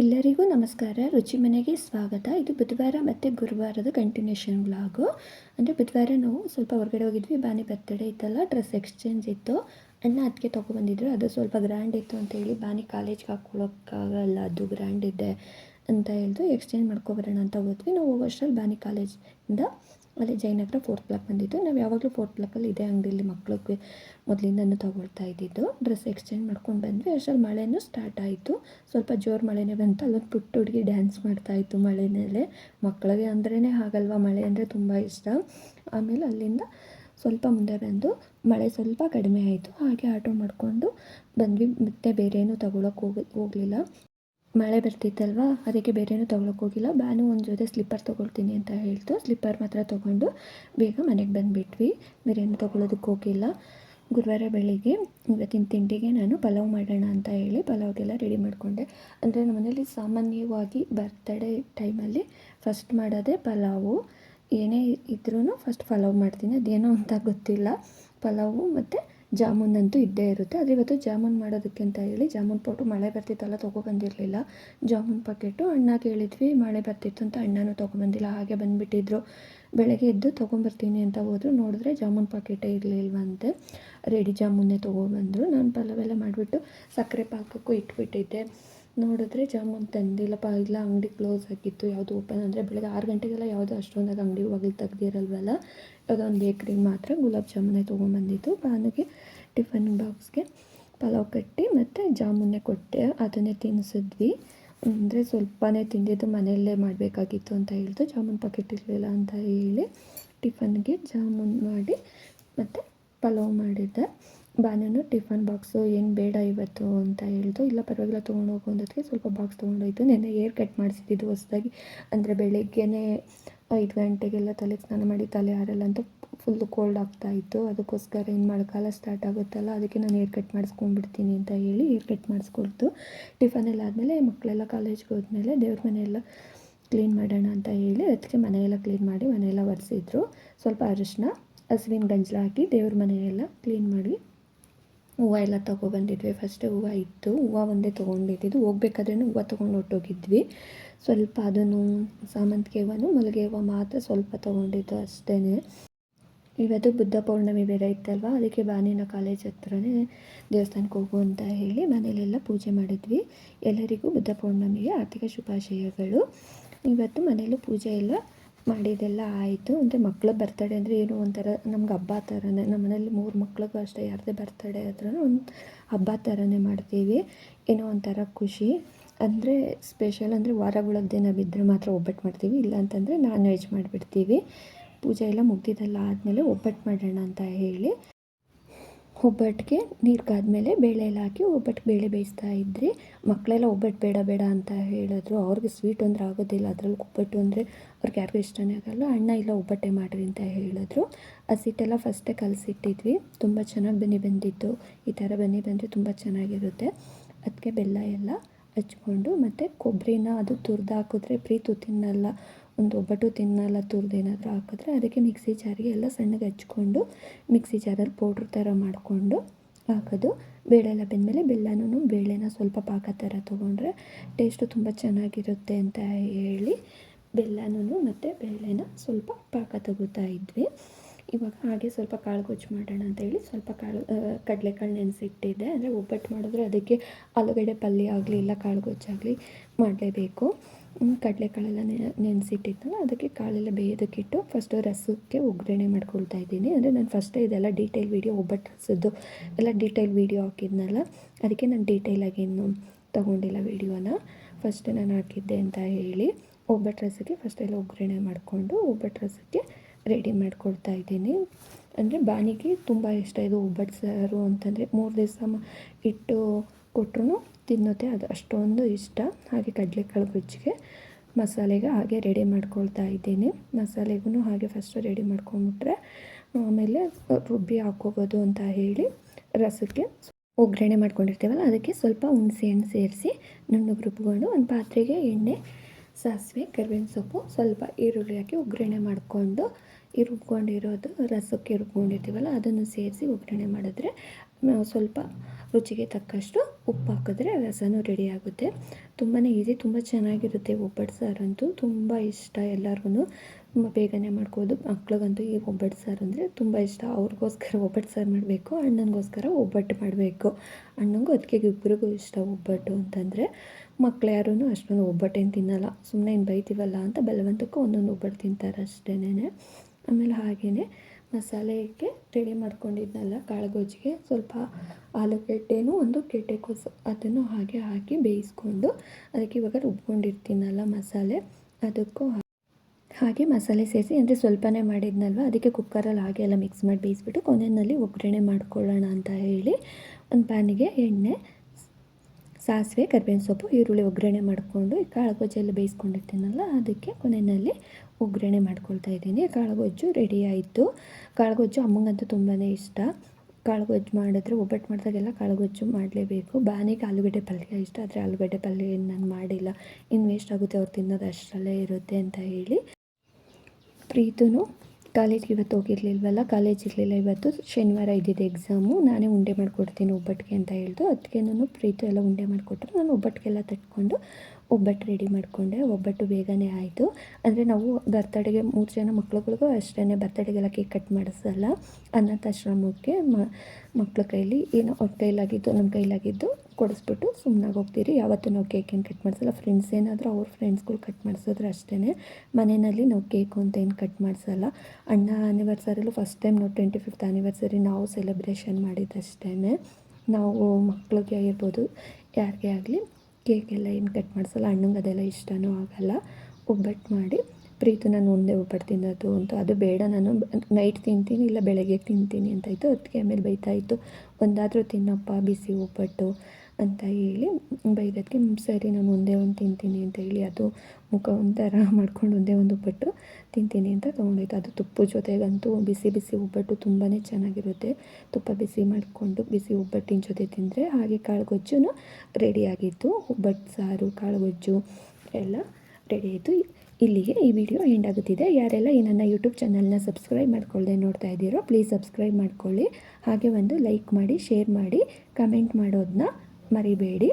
ಎಲ್ಲರಿಗೂ ನಮಸ್ಕಾರ. ರುಚಿ ಮನೆಗೆ ಸ್ವಾಗತ. ಇದು ಬುಧವಾರ ಮತ್ತು ಗುರುವಾರದ ಕಂಟಿನ್ಯೂಷನ್ ವ್ಲಾಗು ಅಂದರೆ ಬುಧವಾರ ನಾವು ಸ್ವಲ್ಪ ಹೊರಗಡೆ ಹೋಗಿದ್ವಿ. ಬಾನಿ ಬರ್ತಡೇ ಇತ್ತಲ್ಲ ಡ್ರೆಸ್ ಎಕ್ಸ್ಚೇಂಜ್ ಇತ್ತು. ಅಣ್ಣ ಅದಕ್ಕೆ ತೊಗೊಬಂದಿದ್ರು ಅದು ಸ್ವಲ್ಪ ಗ್ರ್ಯಾಂಡ್ ಇತ್ತು ಅಂತ ಹೇಳಿ ಬಾನಿ ಕಾಲೇಜ್ಗೆ ಹಾಕ್ಕೊಳ್ಳೋಕ್ಕಾಗಲ್ಲ ಅದು ಗ್ರ್ಯಾಂಡ್ ಇದೆ ಅಂತ ಹೇಳಿದ್ರು ಎಕ್ಸ್ಚೇಂಜ್ ಮಾಡ್ಕೊಬರೋಣ ಅಂತ ಹೋದ್ವಿ. ನಾವು ಹೋಗೋಷ್ಟರಲ್ಲಿ ಬಾನಿ ಕಾಲೇಜಿಂದ ಅಲ್ಲಿ ಜಯನಗರ ಫೋರ್ತ್ ಬ್ಲಾಕ್ ಬಂದಿದ್ದು ನಾವು ಯಾವಾಗಲೂ ಫೋರ್ತ್ ಬ್ಲಾಕಲ್ಲಿ ಇದೇ ಅಂಗಡಿಯಲ್ಲಿ ಮಕ್ಕಳಿಗೆ ಮೊದಲಿಂದನೂ ತೊಗೊಳ್ತಾ ಇದ್ದಿದ್ದು. ಡ್ರೆಸ್ ಎಕ್ಸ್ಚೇಂಜ್ ಮಾಡ್ಕೊಂಡು ಬಂದ್ವಿ. ಅಷ್ಟರಲ್ಲಿ ಮಳೆನೂ ಸ್ಟಾರ್ಟ್ ಆಯಿತು. ಸ್ವಲ್ಪ ಜೋರು ಮಳೆನೇ ಬಂತು. ಅಲ್ಲೊಂದು ಪುಟ್ಟ ಹುಡುಗಿ ಡ್ಯಾನ್ಸ್ ಮಾಡ್ತಾ ಇತ್ತು ಮಳೆನಲ್ಲೇ. ಮಕ್ಕಳಿಗೆ ಅಂದ್ರೇ ಆಗಲ್ವ ಮಳೆ ಅಂದರೆ ತುಂಬ ಇಷ್ಟ. ಆಮೇಲೆ ಅಲ್ಲಿಂದ ಸ್ವಲ್ಪ ಮುಂದೆ ಬಂದು ಮಳೆ ಸ್ವಲ್ಪ ಕಡಿಮೆ ಆಯಿತು. ಹಾಗೆ ಆಟೋ ಮಾಡಿಕೊಂಡು ಬಂದ್ವಿ. ಮತ್ತೆ ಬೇರೆ ಏನೂ ತೊಗೊಳಕ್ಕೆ ಹೋಗಿ, ಹೋಗಲಿಲ್ಲ. ಮಳೆ ಬರ್ತಿತ್ತಲ್ವಾ? ಅದಕ್ಕೆ ಬೇರೇನೂ ತೊಗೊಳಕ್ಕೆ ಹೋಗಿಲ್ಲ. ಬಾನು ಒಂದು ಜೊತೆ ಸ್ಲಿಪ್ಪರ್ ತೊಗೊಳ್ತೀನಿ ಅಂತ ಹೇಳ್ತು. ಸ್ಲಿಪ್ಪರ್ ಮಾತ್ರ ತೊಗೊಂಡು ಬೇಗ ಮನೆಗೆ ಬಂದುಬಿಟ್ವಿ. ಬೇರೇನು ತೊಗೊಳೋದಕ್ಕೆ ಹೋಗಿಲ್ಲ. ಗುರುವಾರ ಬೆಳಿಗ್ಗೆ ಇವತ್ತಿನ ತಿಂಡಿಗೆ ನಾನು ಪಲಾವ್ ಮಾಡೋಣ ಅಂತ ಹೇಳಿ ಪಲಾವ್ಗೆಲ್ಲ ರೆಡಿ ಮಾಡಿಕೊಂಡೆ. ಅಂದರೆ ನಮ್ಮ ಮನೇಲಿ ಸಾಮಾನ್ಯವಾಗಿ ಬರ್ತಡೇ ಟೈಮಲ್ಲಿ ಫಸ್ಟ್ ಮಾಡೋದೇ ಪಲಾವು. ಏನೇ ಇದ್ರೂ ಫಸ್ಟ್ ಪಲಾವ್ ಮಾಡ್ತೀನಿ. ಅದೇನೋ ಅಂತ ಗೊತ್ತಿಲ್ಲ. ಪಲಾವು ಮತ್ತು ಜಾಮೂನ್ ಅಂತೂ ಇದ್ದೇ ಇರುತ್ತೆ. ಆದರೆ ಇವತ್ತು ಜಾಮೂನ್ ಮಾಡೋದಕ್ಕೆ ಅಂತ ಹೇಳಿ ಜಾಮೂನ್ ಪೌಡ್ರು ಮಳೆ ಬರ್ತಿತ್ತಲ್ಲ, ತೊಗೊಬಂದಿರಲಿಲ್ಲ. ಜಾಮೂನ್ ಪಾಕೆಟು ಅಣ್ಣ ಕೇಳಿದ್ವಿ, ಮಳೆ ಬರ್ತಿತ್ತು ಅಂತ ಅಣ್ಣನೂ ತೊಗೊಬಂದಿಲ್ಲ. ಹಾಗೆ ಬಂದುಬಿಟ್ಟಿದ್ರು. ಬೆಳಗ್ಗೆ ಎದ್ದು ತೊಗೊಂಬರ್ತೀನಿ ಅಂತ ಹೋದ್ರು. ನೋಡಿದ್ರೆ ಜಾಮೂನ್ ಪಾಕೆಟೇ ಇರಲಿಲ್ವಂತೆ. ರೆಡಿ ಜಾಮೂನೇ ತೊಗೊಬಂದರು. ನಾನು ಪಲಾವೆಲ್ಲ ಮಾಡಿಬಿಟ್ಟು ಸಕ್ಕರೆ ಪಾಕಕ್ಕೂ ಇಟ್ಬಿಟ್ಟಿದ್ದೆ. ನೋಡಿದ್ರೆ ಜಾಮೂನ್ ತಂದಿಲ್ಲಪ್ಪ ಇಲ್ಲ ಅಂಗಡಿ ಕ್ಲೋಸ್ ಆಗಿತ್ತು. ಯಾವುದು ಓಪನ್ ಅಂದರೆ ಬೆಳಗ್ಗೆ ಆರು ಗಂಟೆಗೆಲ್ಲ ಯಾವುದು ಅಷ್ಟೊಂದಾಗ ಅಂಗಡಿ ಹೋಗಿ ತೆಗ್ದಿರಲ್ವಲ್ಲ ಯಾವುದೋ ಒಂದು ಬೇಕ್ರಿಗೆ ಮಾತ್ರ ಗುಲಾಬ್ ಜಾಮೂನೇ ತೊಗೊಂಬಂದಿತ್ತು ಬಾನಿಗೆ ಟಿಫನ್ ಬಾಕ್ಸ್ಗೆ ಪಲಾವ್ ಕಟ್ಟಿ ಮತ್ತು ಜಾಮೂನೇ ಕೊಟ್ಟೆ. ಅದನ್ನೇ ತಿನ್ನಿಸಿದ್ವಿ ಅಂದರೆ ಸ್ವಲ್ಪನೇ ತಿಂದಿದ್ದು ಮನೆಯಲ್ಲೇ ಮಾಡಬೇಕಾಗಿತ್ತು ಅಂತ ಹೇಳ್ತು ಜಾಮೂನ್ ಪಾಕೆಟ್ ಇರಲಿಲ್ಲ ಅಂತ ಹೇಳಿ ಟಿಫನ್ಗೆ ಜಾಮೂನ್ ಮಾಡಿ ಮತ್ತು ಪಲಾವ್ ಮಾಡಿದ್ದೆ. ಬಾನನು ಟಿಫನ್ ಬಾಕ್ಸು, ಏನು ಬೇಡ ಇವತ್ತು ಅಂತ ಹೇಳ್ದು, ಇಲ್ಲ ಪರವಾಗಿಲ್ಲ ತೊಗೊಂಡು ಹೋಗು ಸ್ವಲ್ಪ ಬಾಕ್ಸ್ ತೊಗೊಂಡೋಯ್ತು. ನೆನ್ನೆ ಏರ್ ಕಟ್ ಮಾಡಿಸಿದ್ದು ಹೊಸದಾಗಿ. ಅಂದರೆ ಬೆಳಗ್ಗೆನೇ ಐದು ಗಂಟೆಗೆಲ್ಲ ತಲೆ ಸ್ನಾನ ಮಾಡಿ ತಲೆ ಹಾರಲ್ಲ ಅಂತ ಫುಲ್ಲು ಕೋಲ್ಡ್ ಆಗ್ತಾಯಿತ್ತು ಅದಕ್ಕೋಸ್ಕರ ಏನು ಮಳೆಗಾಲ ಸ್ಟಾರ್ಟ್ ಆಗುತ್ತಲ್ಲ, ಅದಕ್ಕೆ ನಾನು ಏರ್ ಕಟ್ ಮಾಡಿಸ್ಕೊಂಡ್ಬಿಡ್ತೀನಿ ಅಂತ ಹೇಳಿ ಏರ್ ಕಟ್ ಮಾಡಿಸ್ಕೊಡ್ತು ಎಲ್ಲ ಆದಮೇಲೆ ಮಕ್ಕಳೆಲ್ಲ ಕಾಲೇಜ್ಗೆ ಹೋದ್ಮೇಲೆ ದೇವ್ರ ಮನೆಯೆಲ್ಲ ಕ್ಲೀನ್ ಮಾಡೋಣ ಅಂತ ಹೇಳಿ ಅದಕ್ಕೆ ಮನೆಯೆಲ್ಲ ಕ್ಲೀನ್ ಮಾಡಿ ಮನೆಯೆಲ್ಲ ಒರೆಸಿದ್ರು. ಸ್ವಲ್ಪ ಅರಿಶಿನ ಹಸುವಿನ ಗಂಜಲ ಹಾಕಿ ದೇವ್ರ ಮನೆಯೆಲ್ಲ ಕ್ಲೀನ್ ಮಾಡಿ ಹೂವು ಎಲ್ಲ ತೊಗೊಬಂದಿದ್ವಿ. ಫಸ್ಟ್ ಹೂವು ಇತ್ತು. ಹೂವು ಒಂದೇ ತೊಗೊಂಡಿದ್ದು ಹೋಗ್ಬೇಕಾದ್ರೆ ಹೂವು ತೊಗೊಂಡು ಹೊಟ್ಟೋಗಿದ್ವಿ ಸ್ವಲ್ಪ ಅದನ್ನು ಸಾಮಂತಿಗೆ ಹೂವನು ಮಲ್ಲಿಗೆ ಹೂವು ಮಾತ್ರ ಸ್ವಲ್ಪ ತೊಗೊಂಡಿದ್ದು ಅಷ್ಟೇ ಇವತ್ತು ಬುದ್ಧ ಪೌರ್ಣಮಿ ಬೇರೆ ಇತ್ತಲ್ವ? ಅದಕ್ಕೆ ಬಾನಿನ ಕಾಲೇಜ್ ಹತ್ರನೇ ದೇವಸ್ಥಾನಕ್ಕೆ ಹೋಗು ಅಂತ ಹೇಳಿ ಮನೇಲೆಲ್ಲ ಪೂಜೆ ಮಾಡಿದ್ವಿ. ಎಲ್ಲರಿಗೂ ಬುದ್ಧ ಪೌರ್ಣಮಿಗೆ ಆರ್ಥಿಕ ಶುಭಾಶಯಗಳು. ಇವತ್ತು ಮನೇಲೂ ಪೂಜೆ ಎಲ್ಲ ಮಾಡಿದ್ದೆಲ್ಲ ಆಯಿತು. ಅಂದರೆ ಮಕ್ಕಳ ಬರ್ತಡೇ ಅಂದರೆ ಏನೋ ಒಂಥರ ನಮ್ಗೆ ಹಬ್ಬ ಥರನೇ ನಮ್ಮ ಮನೇಲಿ ಮೂರು ಮಕ್ಳಿಗೂ ಅಷ್ಟೇ, ಯಾರದೇ ಬರ್ತಡೇ ಆದ್ರೂ ಒಂದು ಹಬ್ಬ ಥರನೇ ಮಾಡ್ತೀವಿ. ಏನೋ ಒಂಥರ ಖುಷಿ. ಅಂದರೆ ಸ್ಪೆಷಲ್ ಅಂದರೆ ವಾರಗಳ ದಿನ ಬಿದ್ದರೆ ಮಾತ್ರ ಒಬ್ಬಟ್ಟು ಮಾಡ್ತೀವಿ. ಇಲ್ಲ ಅಂತಂದರೆ ನಾನ್ ವೆಜ್ ಮಾಡಿಬಿಡ್ತೀವಿ. ಪೂಜೆ ಎಲ್ಲ ಮುಗ್ದಿದ್ದೆಲ್ಲ ಆದಮೇಲೆ ಒಬ್ಬಟ್ಟು ಮಾಡೋಣ ಅಂತ ಹೇಳಿ. ಒಬ್ಬಟ್ಟಿಗೆ ನೀರು ಕಾದ್ಮೇಲೆ ಬೇಳೆ ಎಲ್ಲ ಹಾಕಿ ಒಬ್ಬಟ್ಟು ಬೇಳೆ ಬೇಯಿಸ್ತಾ ಇದ್ರಿ. ಮಕ್ಕಳೆಲ್ಲ ಒಬ್ಬಟ್ಟು ಬೇಡ ಬೇಡ ಅಂತ ಹೇಳಿದ್ರು. ಅವ್ರಿಗೆ ಸ್ವೀಟ್ ಅಂದರೆ ಆಗೋದಿಲ್ಲ. ಅದ್ರಲ್ಲಿ ಒಬ್ಬಟ್ಟು ಅಂದರೆ ಅವ್ರಿಗೆ ಯಾರಿಗೂ ಇಷ್ಟನೇ ಆಗಲ್ಲ. ಅಣ್ಣ ಇಲ್ಲ ಒಬ್ಬಟ್ಟೆ ಮಾಡಿರಿ ಅಂತ ಹೇಳಿದ್ರು. ಆ ಹಸಿಟ್ಟೆಲ್ಲ ಫಸ್ಟೇ ಕಲಸಿಟ್ಟಿದ್ವಿ. ತುಂಬ ಚೆನ್ನಾಗಿ ಬನ್ನಿ ಬಂದಿತ್ತು. ಈ ಥರ ಬನ್ನಿ ಬಂದರೆ ತುಂಬ ಚೆನ್ನಾಗಿರುತ್ತೆ. ಅದಕ್ಕೆ ಬೆಲ್ಲ ಎಲ್ಲ ಹಚ್ಕೊಂಡು ಮತ್ತು ಕೊಬ್ಬರಿನ ಅದು ತುರಿದು ಹಾಕಿದ್ರೆ ಪ್ರೀತು ತಿನ್ನಲ್ಲ. ಒಂದು ಒಬ್ಬಟ್ಟು ತಿನ್ನಲ್ಲ ತುರ್ದು ಏನಾದರೂ ಹಾಕಿದ್ರೆ ಅದಕ್ಕೆ ಮಿಕ್ಸಿ ಜಾರಿಗೆ ಎಲ್ಲ ಸಣ್ಣಗೆ ಹಚ್ಕೊಂಡು ಮಿಕ್ಸಿ ಜಾರಲ್ಲಿ ಪೌಡ್ರ್ ಥರ ಮಾಡಿಕೊಂಡು ಹಾಕೋದು. ಬೇಳೆ ಎಲ್ಲ ಬೆಂದಮೇಲೆ ಬೆಲ್ಲನೂ ಬೇಳೆನ ಸ್ವಲ್ಪ ಪಾಕ ಥರ ತೊಗೊಂಡ್ರೆ ಟೇಸ್ಟು ತುಂಬ ಚೆನ್ನಾಗಿರುತ್ತೆ ಅಂತ ಹೇಳಿ ಬೆಲ್ಲನೂ ಮತ್ತು ಬೇಳೆನ ಸ್ವಲ್ಪ ಪಾಕ ತಗೋತಾ ಇದ್ವಿ. ಇವಾಗ ಹಾಗೆ ಸ್ವಲ್ಪ ಕಾಳು ಗೊಜ್ಜು ಮಾಡೋಣ ಅಂತ ಹೇಳಿ ಸ್ವಲ್ಪ ಕಾಳು ಕಡಲೆಕಾಳು ನೆನೆಸಿಟ್ಟಿದ್ದೆ. ಅಂದರೆ ಒಬ್ಬಟ್ಟು ಮಾಡಿದ್ರೆ ಅದಕ್ಕೆ ಆಲೂಗಡ್ಡೆ ಪಲ್ಯ ಆಗಲಿ ಇಲ್ಲ ಕಾಳು ಗೊಜ್ಜಾಗಲಿ ಮಾಡಲೇಬೇಕು. ಕಡಲೆಕಾಳೆಲ್ಲ ನೆನೆಸಿಟ್ಟಿದ್ದಲ್ಲ ಅದಕ್ಕೆ ಕಾಳೆಲ್ಲ ಬೇಯೋದಕ್ಕಿಟ್ಟು ಫಸ್ಟು ರಸಕ್ಕೆ ಒಗ್ಗರಣೆ ಮಾಡ್ಕೊಳ್ತಾ ಇದ್ದೀನಿ. ಅಂದರೆ ನಾನು ಫಸ್ಟೇ ಇದೆಲ್ಲ ಡೀಟೇಲ್ ವೀಡಿಯೋ ಒಬ್ಬಟ್ಟು ರಸದ್ದು ಎಲ್ಲ ಡೀಟೇಲ್ ವೀಡಿಯೋ ಹಾಕಿದ್ನಲ್ಲ, ಅದಕ್ಕೆ ನಾನು ಡೀಟೇಲಾಗಿ ಏನು ತೊಗೊಂಡಿಲ್ಲ ವೀಡಿಯೋನ ಫಸ್ಟ್ ನಾನು ಹಾಕಿದ್ದೆ ಅಂತ ಹೇಳಿ ಒಬ್ಬಟ್ಟು ರಸಕ್ಕೆ ಫಸ್ಟ್ ಎಲ್ಲ ಒಗ್ಗರಣೆ ಮಾಡಿಕೊಂಡು ಒಬ್ಬಟ್ಟು ರಸಕ್ಕೆ ರೆಡಿ ಮಾಡಿಕೊಡ್ತಾ ಇದ್ದೀನಿ. ಅಂದರೆ ಬಾನಿಗೆ ತುಂಬ ಇಷ್ಟ. ಇದು ಒಬ್ಬಟ್ಟು ಸಾರು ಅಂತಂದರೆ ಮೂರು ದಿವಸ ಇಟ್ಟು ಕೊಟ್ಟರು ತಿನ್ನುತ್ತೆ. ಅದು ಅಷ್ಟೊಂದು ಇಷ್ಟ. ಹಾಗೆ ಕಡಲೆಕಾಳು ಗೊಜ್ಜಿಗೆ ಮಸಾಲೆಗೆ ಹಾಗೆ ರೆಡಿ ಮಾಡ್ಕೊಳ್ತಾ ಇದ್ದೀನಿ. ಮಸಾಲೆಗೂ ಹಾಗೆ ಫಸ್ಟು ರೆಡಿ ಮಾಡ್ಕೊಂಬಿಟ್ರೆ ಆಮೇಲೆ ರುಬ್ಬಿ ಹಾಕ್ಕೋಬೋದು ಅಂತ ಹೇಳಿ ರಸಕ್ಕೆ ಒಗ್ಗರಣೆ ಮಾಡ್ಕೊಂಡಿರ್ತೀವಲ್ಲ, ಅದಕ್ಕೆ ಸ್ವಲ್ಪ ಹುಣಸೆ ಹಣ್ಣು ಸೇರಿಸಿ, ನುಣ್ಣಗೆ ರುಬ್ಕೊಂಡು ಒಂದು ಪಾತ್ರೆಗೆ ಎಣ್ಣೆ ಸಾಸಿವೆ, ಕರಿಬೇವಿನ ಸೊಪ್ಪು, ಸ್ವಲ್ಪ ಈರುಳ್ಳಿ ಹಾಕಿ ಒಗ್ಗರಣೆ ಮಾಡಿಕೊಂಡು ಈ ರುಬ್ಕೊಂಡಿರೋದು ರಸಕ್ಕೆ ರುಬ್ಕೊಂಡಿರ್ತೀವಲ್ಲ ಅದನ್ನು ಸೇರಿಸಿ ಒಗ್ಗರಣೆ ಮಾಡಿದ್ರೆ ಸ್ವಲ್ಪ ರುಚಿಗೆ ತಕ್ಕಷ್ಟು ಉಪ್ಪು ಹಾಕಿದ್ರೆ ರಸನೂ ರೆಡಿ ಆಗುತ್ತೆ. ತುಂಬಾ ಈಸಿ ತುಂಬ ಚೆನ್ನಾಗಿರುತ್ತೆ ಒಬ್ಬಟ್ಟು ಸಾರಂತೂ. ತುಂಬ ಇಷ್ಟ ಎಲ್ಲರಿಗೂ ತುಂಬ ಬೇಗನೆ ಮಾಡ್ಕೋದು ಮಕ್ಳಿಗಂತೂ ಈಗ ಒಬ್ಬಟ್ಟು ಸಾರು ಅಂದರೆ ತುಂಬ ಇಷ್ಟ. ಅವ್ರಿಗೋಸ್ಕರ ಒಬ್ಬಟ್ಟು ಸಾರು ಮಾಡಬೇಕು, ಅಣ್ಣನಿಗೋಸ್ಕರ ಒಬ್ಬಟ್ಟು ಮಾಡಬೇಕು. ಅಣ್ಣಂಗೂ ಅದಕ್ಕೆ ಇಬ್ಬರಿಗೂ ಇಷ್ಟ ಒಬ್ಬಟ್ಟು ಅಂತಂದರೆ ಮಕ್ಳು ಯಾರೂ ಅಷ್ಟೊಂದು ಒಬ್ಬಟ್ಟೇನು ತಿನ್ನಲ್ಲ. ಸುಮ್ಮನೆ ಏನು ಬೈತೀವಲ್ಲ ಅಂತ ಬಲವಂತಕ್ಕೂ ಒಂದೊಂದು ಒಬ್ಬಟ್ಟು ತಿಂತಾರೆ ಅಷ್ಟೇನೆ ಆಮೇಲೆ ಹಾಗೆಯೇ ಮಸಾಲೆಗೆ ರೆಡಿ ಮಾಡ್ಕೊಂಡಿದ್ನಲ್ಲ ಕಾಳುಗೊಜ್ಜಿಗೆ ಸ್ವಲ್ಪ ಆಲೂಗೆಡ್ಡೆನೂ ಒಂದು ಗೆಡ್ಡೆಕೋಸು ಅದನ್ನು ಹಾಗೆ ಹಾಕಿ ಬೇಯಿಸ್ಕೊಂಡು ಅದಕ್ಕೆ ಇವಾಗ ರುಬ್ಕೊಂಡಿರ್ತೀನಲ್ಲ ಮಸಾಲೆ, ಅದಕ್ಕೂ ಹಾಗೆ ಮಸಾಲೆ ಸೇರಿಸಿ, ಅಂದರೆ ಸ್ವಲ್ಪನೇ ಮಾಡಿದ್ನಲ್ವ, ಅದಕ್ಕೆ ಕುಕ್ಕರಲ್ಲಿ ಹಾಗೆ ಎಲ್ಲ ಮಿಕ್ಸ್ ಮಾಡಿ ಬೇಯಿಸ್ಬಿಟ್ಟು ಕೊನೆಯಲ್ಲಿ ಒಗ್ಗರಣೆ ಮಾಡ್ಕೊಳ್ಳೋಣ ಅಂತ ಹೇಳಿ ಒಂದು ಪ್ಯಾನಿಗೆ ಎಣ್ಣೆ, ಸಾಸಿವೆ, ಕರ್ಬೇವಿನ ಸೊಪ್ಪು, ಈರುಳ್ಳಿ ಒಗ್ಗರಣೆ ಮಾಡಿಕೊಂಡು ಕಾಳುಗೊಜ್ಜು ಎಲ್ಲ ಬೇಯಿಸ್ಕೊಂಡಿರ್ತೀನಲ್ಲ, ಅದಕ್ಕೆ ಕೊನೆಯಲ್ಲಿ ಒಗ್ಗರಣೆ ಮಾಡ್ಕೊಳ್ತಾ ಇದ್ದೀನಿ. ಕಾಳುಗೊಜ್ಜು ರೆಡಿ ಆಯಿತು. ಕಾಳುಗೊಜ್ಜು ಅಮ್ಮಂಗಂತೂ ತುಂಬಾ ಇಷ್ಟ. ಕಾಳು ಗೊಜ್ಜು ಮಾಡಿದ್ರೆ ಒಬ್ಬಟ್ಟು ಮಾಡಿದಾಗೆಲ್ಲ ಕಾಳುಗೊಜ್ಜು ಮಾಡಲೇಬೇಕು. ಬಾನಿಗೆ ಆಲೂಗಡ್ಡೆ ಪಲ್ಯ ಇಷ್ಟ, ಆದರೆ ಆಲೂಗಡ್ಡೆ ಪಲ್ಯ ಏನು ನಾನು ಮಾಡಿಲ್ಲ. ಇನ್ನು ವೇಸ್ಟ್ ಆಗುತ್ತೆ, ಅವ್ರು ತಿನ್ನೋದು ಅಷ್ಟರಲ್ಲೇ ಇರುತ್ತೆ ಅಂತ ಹೇಳಿ. ಪ್ರೀತುನು ಕಾಲೇಜ್ಗೆ ಇವತ್ತು ಹೋಗಿರ್ಲಿಲ್ವಲ್ಲ? ಕಾಲೇಜ್ ಇರಲಿಲ್ಲ ಇವತ್ತು. ಶನಿವಾರ ಇದ್ದಿದ್ದು ಎಕ್ಸಾಮು ನಾನೇ ಉಂಡೆ ಮಾಡಿಕೊಡ್ತೀನಿ ಒಬ್ಬಟ್ಟಿಗೆ ಅಂತ ಹೇಳ್ದು ಅದಕ್ಕೆ ನಾನು ಪ್ರೀತು ಎಲ್ಲ ಉಂಡೆ ಮಾಡಿಕೊಟ್ರು. ನಾನು ಒಬ್ಬಟ್ಟಿಗೆಲ್ಲ ತಟ್ಕೊಂಡು ಒಬ್ಬಟ್ಟು ರೆಡಿ ಮಾಡಿಕೊಂಡೆ, ಒಬ್ಬಟ್ಟು ಬೇಗನೆ ಆಯಿತು. ಅಂದರೆ ನಾವು ಬರ್ತಡೆಗೆ ಮೂರು ಜನ ಮಕ್ಳುಗಳಿಗೂ ಅಷ್ಟೇ ಬರ್ತಡೆಗೆಲ್ಲ ಕೇಕ್ ಕಟ್ ಮಾಡಿಸಲ್ಲ. ಅನಾಥಾಶ್ರಮಕ್ಕೆ ಮಕ್ಕಳ ಕೈಲಿ ಏನೋ ಅವ್ರ ಕೈಲಾಗಿದ್ದು ನಮ್ಮ ಕೈಲಾಗಿದ್ದು ಕೊಡಿಸ್ಬಿಟ್ಟು ಸುಮ್ಮನಾಗಿ ಹೋಗ್ತೀರಿ. ಯಾವತ್ತೂ ನಾವು ಕೇಕ್ ಏನು ಕಟ್ ಮಾಡಿಸಲ್ಲ. ಫ್ರೆಂಡ್ಸ್ ಏನಾದರೂ ಅವ್ರ ಫ್ರೆಂಡ್ಸ್ಗಳು ಕಟ್ ಮಾಡಿಸಿದ್ರೆ ಅಷ್ಟೇ ಮನೆಯಲ್ಲಿ ನಾವು ಕೇಕು ಅಂತ ಏನು ಕಟ್ ಮಾಡಿಸಲ್ಲ. ಅಣ್ಣ ಆ್ಯನಿವರ್ಸರಿಲು ಫಸ್ಟ್ ಟೈಮ್ ನಾವು ಟ್ವೆಂಟಿ ಫಿಫ್ತ್ ಆ್ಯನಿವರ್ಸರಿ ನಾವು ಸೆಲೆಬ್ರೇಷನ್ ಮಾಡಿದ್ದಷ್ಟೇ ನಾವು ಮಕ್ಳಿಗೆ ಇರ್ಬೋದು ಯಾರಿಗೇ ಆಗಲಿ ಕೇಕೆಲ್ಲ ಏನು ಕಟ್ ಮಾಡಿಸಲ್ಲ ಅಣ್ಣಂಗೆ ಅದೆಲ್ಲ ಇಷ್ಟವೂ ಆಗಲ್ಲ. ಒಬ್ಬಟ್ಟು ಮಾಡಿ, ಪ್ರೀತು ನಾನು ಒಂದೇ ಒಬ್ಬಟ್ಟು ತಿನ್ನೋದು ಅಂತ, ಅದು ಬೇಡ ನಾನು, ನೈಟ್ ತಿಂತೀನಿ ಇಲ್ಲ ಬೆಳಗ್ಗೆ ತಿಂತೀನಿ ಅಂತಾಯಿತು ಅದಕ್ಕೆ ಆಮೇಲೆ ಬೈತಾಯಿತ್ತು ಒಂದಾದರೂ ತಿನ್ನಪ್ಪ, ಬಿಸಿ ಒಬ್ಬಟ್ಟು. ಅಂತ ಹೇಳಿ ಬೈದಕ್ಕೆ "ಹ್ಮ್, ಸರಿ ನಾನು ಒಂದೇ ಒಂದು ತಿಂತೀನಿ ಅಂತ ಹೇಳಿ ಅದು ಮುಖ ಒಂಥರ ಮಾಡ್ಕೊಂಡು ಒಂದೇ ಒಂದು ಒಬ್ಬಟ್ಟು ತಿಂತೀನಿ ಅಂತ ತೊಗೊಂಡೋಯ್ತು. ಅದು ತುಪ್ಪ ಜೊತೆಗಂತೂ ಬಿಸಿ ಬಿಸಿ ಒಬ್ಬಟ್ಟು ತುಂಬಾ ಚೆನ್ನಾಗಿರುತ್ತೆ. ತುಪ್ಪ ಬಿಸಿ ಮಾಡಿಕೊಂಡು ಬಿಸಿ ಒಬ್ಬಟ್ಟಿನ ಜೊತೆ ತಿಂದರೆ ಹಾಗೆ ಕಾಳು ಕಾಳುಗೊಜ್ಜು ರೆಡಿಯಾಗಿತ್ತು ಒಬ್ಬಟ್ಟು ಸಾರು ಕಾಳುಗೊಜ್ಜು ಎಲ್ಲ ರೆಡಿ ಆಯಿತು. ಇಲ್ಲಿಗೆ ಈ ವಿಡಿಯೋ ಎಂಡ್ ಆಗುತ್ತಿದೆ. ಯಾರೆಲ್ಲ ಈ ನನ್ನ ಯೂಟ್ಯೂಬ್ ಚಾನಲ್ನ ಸಬ್ಸ್ಕ್ರೈಬ್ ಮಾಡ್ಕೊಳ್ಳದೆ ನೋಡ್ತಾ ಇದ್ದೀರೋ ಪ್ಲೀಸ್ ಸಬ್ಸ್ಕ್ರೈಬ್ ಮಾಡ್ಕೊಳ್ಳಿ. ಹಾಗೆ ಒಂದು ಲೈಕ್ ಮಾಡಿ ಶೇರ್ ಮಾಡಿ ಕಮೆಂಟ್ ಮಾಡೋದನ್ನ ಮರಿಬೇಡಿ.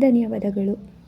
ಧನ್ಯವಾದಗಳು.